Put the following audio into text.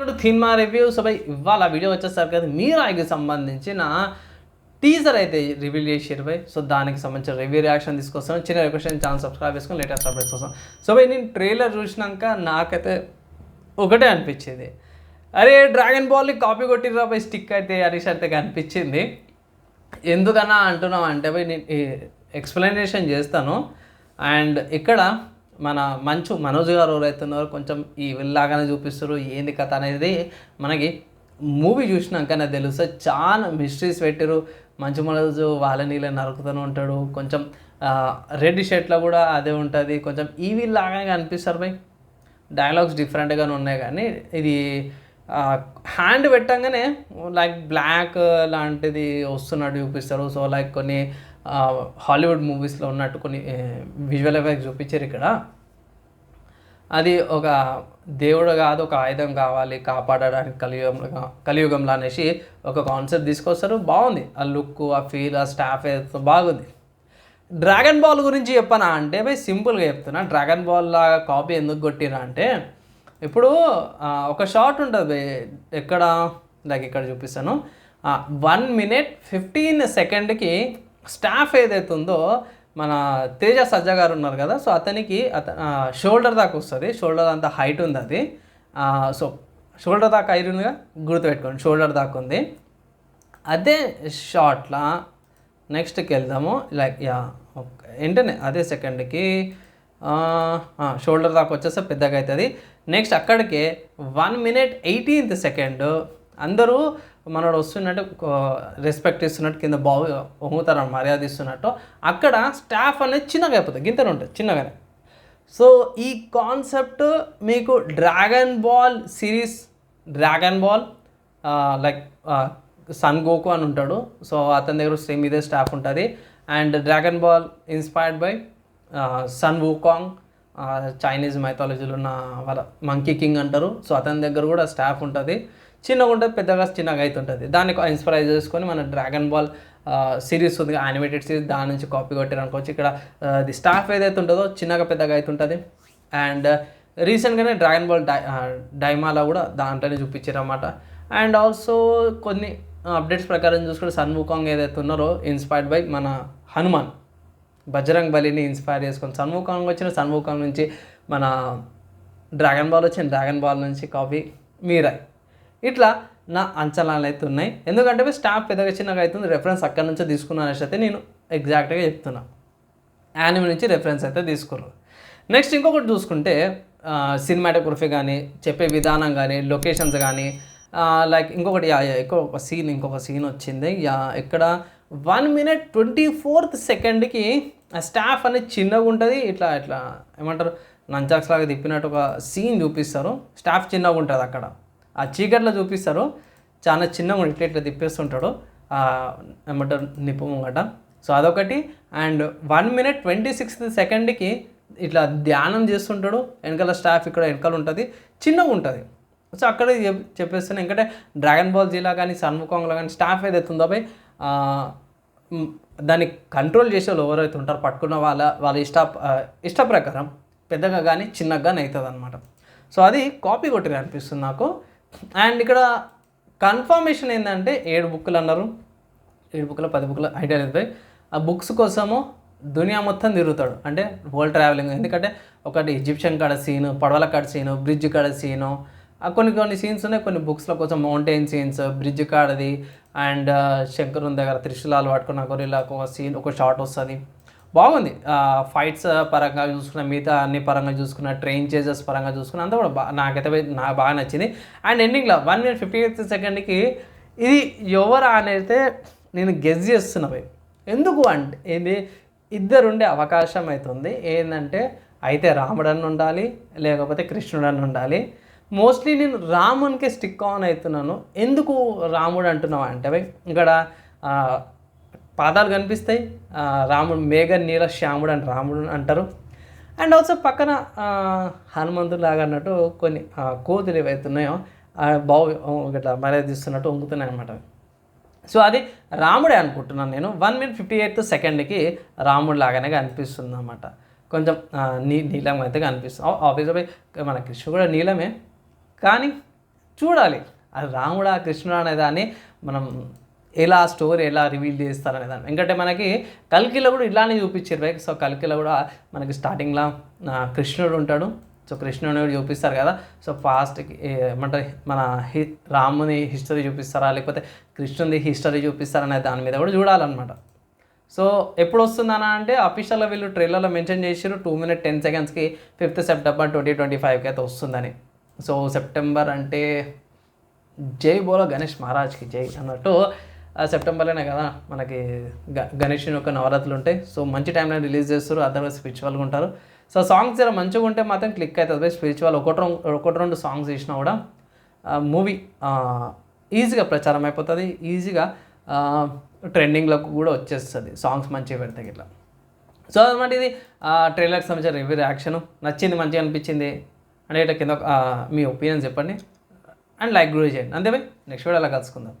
ఇప్పుడు cinema review so ఇవాళ video వచ్చేసరికి అది మీరాయికి సంబంధించిన టీజర్ అయితే రివీల్ చేసారు బై. సో దానికి సంబంధించిన రివ్యూ రియాక్షన్ తీసుకొస్తాను. చిన్న రిక్వెస్ట్ ఛానల్ సబ్స్క్రైబ్ చేసుకొని లేటెస్ట్ అప్డేట్స్ కోసం సో బై నేను ట్రైలర్ చూసినాక నాకైతే ఒకటే అనిపించేది. అరే డ్రాగన్ బాల్ని కాపీ కొట్టిర్రా బై స్టిక్ అయితే అనేసి అయితే కనిపించింది. ఎందుకన్నా అంటున్నాం అంటే పోయి నేను ఎక్స్ప్లెనేషన్ చేస్తాను. అండ్ ఇక్కడ మన మంచు మనోజ్ గారు ఎవరైతే కొంచెం ఈ లాగానే చూపిస్తారు ఏంది కథ అనేది మనకి మూవీ చూసినాకనే తెలుస్తుంది చాలా మిస్టరీస్ పెట్టారు మంచు మనోజ్ వాళ్ళ నీళ్ళ నరుకుతూనే ఉంటాడు కొంచెం రెడ్ షర్ట్లో కూడా అదే ఉంటుంది కొంచెం ఈవీ లాగానే కనిపిస్తారు బై డైలాగ్స్ డిఫరెంట్గానే ఉన్నాయి కానీ ఇది హ్యాండ్ పెట్టంగానే లైక్ బ్లాక్ లాంటిది వస్తున్నట్టు చూపిస్తారు. సో లైక్ కొన్ని హాలీవుడ్ మూవీస్లో ఉన్నట్టు కొన్ని విజువల్ ఎఫెక్ట్స్ చూపించారు ఇక్కడ. అది ఒక దేవుడు కాదు ఒక ఆయుధం కావాలి కాపాడడానికి కలియుగంలో కలియుగంలో అనేసి ఒక కాన్సెప్ట్ తీసుకొస్తారు. బాగుంది. ఆ లుక్ ఆ ఫీల్ ఆ స్టాఫ్ ఏదో బాగుంది. డ్రాగన్ బాల్ గురించి చెప్పనా అంటే బై సింపుల్గా చెప్తున్నా. డ్రాగన్ బాల్ లాగా కాపీ ఎందుకు కొట్టినా అంటే ఇప్పుడు ఒక షార్ట్ ఉంటుంది ఎక్కడ? లైక్ ఇక్కడ చూపిస్తాను. వన్ మినిట్ ఫిఫ్టీన్ సెకండ్కి స్టాఫ్ ఏదైతే ఉందో మన తేజ సజ్జా గారు ఉన్నారు కదా సో అతనికి అత షోల్డర్ దాకా వస్తుంది. షోల్డర్ అంత హైట్ ఉంది అది సో షోల్డర్ దాకా హైట్ ఉందిగా? గుర్తుపెట్టుకోండి షోల్డర్ దాకా ఉంది. అదే షార్ట్లా నెక్స్ట్కి వెళ్దాము లైక్ యా ఓకే. వెంటనే అదే సెకండ్కి షోల్డర్ దాకా వచ్చేస్తే పెద్దగా అవుతుంది నెక్స్ట్ అక్కడికే వన్ మినిట్ ఎయిటీన్త్ సెకండ్ అందరూ మనోడు వస్తున్నట్టు రెస్పెక్ట్ ఇస్తున్నట్టు కింద బాగు వంగుతారు మర్యాద ఇస్తున్నట్టు. అక్కడ స్టాఫ్ అనేది చిన్నగా అయిపోతుంది గింతలు ఉంటుంది చిన్నగానే. సో ఈ కాన్సెప్ట్ మీకు Dragon Ball series Dragon Ball like Son Goku అని ఉంటాడు. సో అతని దగ్గర సేమ్ ఇదే స్టాఫ్ ఉంటుంది. And Dragon Ball inspired by Sun Wukong Chinese మైథాలజీలో ఉన్న వాళ్ళ మంకీ కింగ్ అంటారు. సో అతని దగ్గర కూడా స్టాఫ్ ఉంటుంది. చిన్నగా ఉంటుంది పెద్దగా చిన్నగా అవుతుంటుంది దాన్ని ఇన్స్పైర్ చేసుకొని మన డ్రాగన్ బాల్ సిరీస్ ఉంది యానిమేటెడ్ సిరీస్ దాని నుంచి కాపీ కొట్టారు అనుకోవచ్చు. ఇక్కడ ది స్టాఫ్ ఏదైతే ఉంటుందో చిన్నగా పెద్దగా అవుతుంటుంది అండ్ రీసెంట్గానే డ్రాగన్ బాల్ డై డైమాలా కూడా దాంట్లోనే చూపించారు అనమాట అండ్ ఆల్సో కొన్ని అప్డేట్స్ ప్రకారం చూసుకుంటే సన్ముఖంగ్ ఏదైతే ఉన్నారో ఇన్స్పైర్డ్ బై మన హనుమాన్ బజరంగ్ బలిని ఇన్స్పైర్ చేసుకొని సన్ముఖంగ్ వచ్చిన సన్ముఖం నుంచి మన డ్రాగన్ బాల్ వచ్చిన డ్రాగన్ బాల్ నుంచి కాపీ మీరాయ్. ఇట్లా నా అంచనాలు అయితే ఉన్నాయి. ఎందుకంటే స్టాఫ్ పెద్దగా చిన్నగా అవుతుంది. రెఫరెన్స్ అక్కడి నుంచే తీసుకున్నాను అనేసి అయితే నేను ఎగ్జాక్ట్గా చెప్తున్నా. యానిమే నుంచి రెఫరెన్స్ అయితే తీసుకున్నారు నెక్స్ట్ ఇంకొకటి చూసుకుంటే సినిమాటోగ్రఫీ కానీ చెప్పే విధానం కానీ లొకేషన్స్ కానీ లైక్ ఇంకొకటి ఇంకొక ఒక సీన్ ఇంకొక సీన్ వచ్చింది. యా ఇక్కడ వన్ మినిట్ ట్వంటీ ఫోర్త్ సెకండ్కి ఆ స్టాఫ్ అనేది చిన్నగా ఉంటుంది. ఇట్లా ఇట్లా ఏమంటారు నంచాక్స్ లాగా తిప్పినట్టు ఒక సీన్ చూపిస్తారు. స్టాఫ్ చిన్నగా ఉంటుంది అక్కడ. ఆ చీకట్లో చూపిస్తారు చాలా చిన్నగా ఉంటుంది. ఇట్లా ఇట్లా తిప్పేస్తుంటాడు ఏమంటారు నిప్పు ముంగట. సో అదొకటి. And one minute twenty sixth సెకండ్కి ఇట్లా ధ్యానం చేస్తుంటాడు. వెనకాల స్టాఫ్ ఇక్కడ వెనకాల ఉంటుంది. చిన్నగా ఉంటుంది. సో అక్కడ చెప్ చెప్పేస్తాను. ఎందుకంటే డ్రాగన్ బాల్ జీలా కానీ సన్ముఖంలో కానీ స్టాఫ్ ఏదైతే ఉందో పోయి దాన్ని కంట్రోల్ చేసే వాళ్ళు ఎవరైతే ఉంటారో పట్టుకున్న వాళ్ళ వాళ్ళ ఇష్ట ఇష్ట ప్రకారం పెద్దగా కానీ చిన్నగా కానీ అవుతుంది అనమాట సో అది కాపీ కొట్టిన అనిపిస్తుంది నాకు. అండ్ ఇక్కడ కన్ఫర్మేషన్ ఏంటంటే ఏడు బుక్కులు అన్నారు. ఏడు బుక్లు పది బుక్లు ఐడియా లేదు ఆ బుక్స్ కోసము దునియా మొత్తం తిరుగుతాడు. అంటే వరల్డ్ ట్రావెలింగ్ ఎందుకంటే ఒకటి ఈజిప్షియన్ కాడ సీను పడవల కాడ సీను బ్రిడ్జ్ కాడ సీను ఆ కొన్ని కొన్ని సీన్స్ ఉన్నాయి. కొన్ని బుక్స్లో కోసం మౌంటైన్ సీన్స్ బ్రిడ్జ్ కాడది. అండ్ శంకరుని దగ్గర త్రిశూలాలు పట్టుకున్న గొరిలాకు ఒక సీన్ ఒక షాట్ వస్తుంది. బాగుంది. ఫైట్స్ పరంగా చూసుకున్న మిగతా అన్ని పరంగా చూసుకున్న ట్రైన్ చేజెస్ పరంగా చూసుకున్న అంతా కూడా బా నాకైతే నాకు బాగా నచ్చింది. అండ్ ఎండింగ్లో వన్ మినిట్ ఫిఫ్టీ ఎయిత్ సెకండ్కి ఇది ఎవరా అనేది నేను గెస్ చేస్తున్నవి ఎందుకు అంటే ఏంది? ఇద్దరుండే అవకాశం అవుతుంది ఏంటంటే అయితే రాముడని ఉండాలి లేకపోతే కృష్ణుడని ఉండాలి. మోస్ట్లీ నేను రామునికే స్టిక్ ఆన్ అవుతున్నాను. ఎందుకు రాముడు అంటున్నావు అంటే ఇక్కడ పాదాలు కనిపిస్తాయి. రాముడు మేఘ నీల శ్యాముడు అని రాముడు అంటారు. అండ్ ఆల్సో పక్కన హనుమంతుడు లాగా అన్నట్టు కొన్ని కోతులు ఏవైతే ఉన్నాయో బావు ఇట్లా మర్యాద ఇస్తున్నట్టు వంగుతున్నాయి అనమాట సో అది రాముడే అనుకుంటున్నాను నేను. వన్ మినిట్ ఫిఫ్టీ ఎయిత్ సెకండ్కి రాముడు లాగానే అనిపిస్తుంది అనమాట కొంచెం నీ నీలం అయితే కనిపిస్తుంది. ఆబ్వియస్గా మన కృష్ణ కూడా నీలమే. కానీ చూడాలి అది రాముడా కృష్ణుడా అనే దాన్ని మనం ఎలా స్టోరీ ఎలా రివీల్ చేస్తారనే దాన్ని ఎందుకంటే మనకి కల్కిలో కూడా ఇలానే చూపించారు రైట్. సో కల్కిలో కూడా మనకి స్టార్టింగ్లో కృష్ణుడు ఉంటాడు. సో కృష్ణుని కూడా చూపిస్తారు కదా. సో ఫాస్ట్కి ఏమంటారు మన హి రాముని హిస్టరీ చూపిస్తారా? లేకపోతే కృష్ణుని హిస్టరీ చూపిస్తారా అనే దాని మీద కూడా చూడాలన్నమాట. సో ఎప్పుడు వస్తుందనా అంటే అఫీషియల్గా వీళ్ళు ట్రైలర్లో మెన్షన్ చేసారు టూ మినిట్ టెన్ సెకండ్స్కి ఫిఫ్త్ సెప్టెంబర్ ట్వంటీ ట్వంటీ ఫైవ్కి అయితే వస్తుందని. సో సెప్టెంబర్ అంటే జై బోలో గణేష్ మహారాజ్కి జై అన్నట్టు సెప్టెంబర్లోనే కదా మనకి గ గణేషుని యొక్క నవరాత్రులు ఉంటాయి. సో మంచి టైంలో రిలీజ్ చేస్తారు. అదర్వైజ్ స్పిరిచువల్గా ఉంటారు. సో సాంగ్స్ జర మంచిగా ఉంటే మాత్రం క్లిక్ అవుతుంది స్పిరిచువల్. ఒకటి రెండు ఒకటి రెండు సాంగ్స్ చేసినా కూడా మూవీ ఈజీగా ప్రచారం అయిపోతుంది. ఈజీగా ట్రెండింగ్లోకి కూడా వచ్చేస్తుంది. సాంగ్స్ మంచిగా పెడితే ఇట్లా. సో అనమాట ఇది. ట్రైలర్కి సంబంధించిన రివ్యూ రియాక్షన్ నచ్చింది మంచిగా అనిపించింది. అంటే ఇట్లా కింద మీ ఒపీనియన్ చెప్పండి. అండ్ లైక్ కూడా చేయండి. అంతే నెక్స్ట్ వీడియోలో కలుసుకుందాం.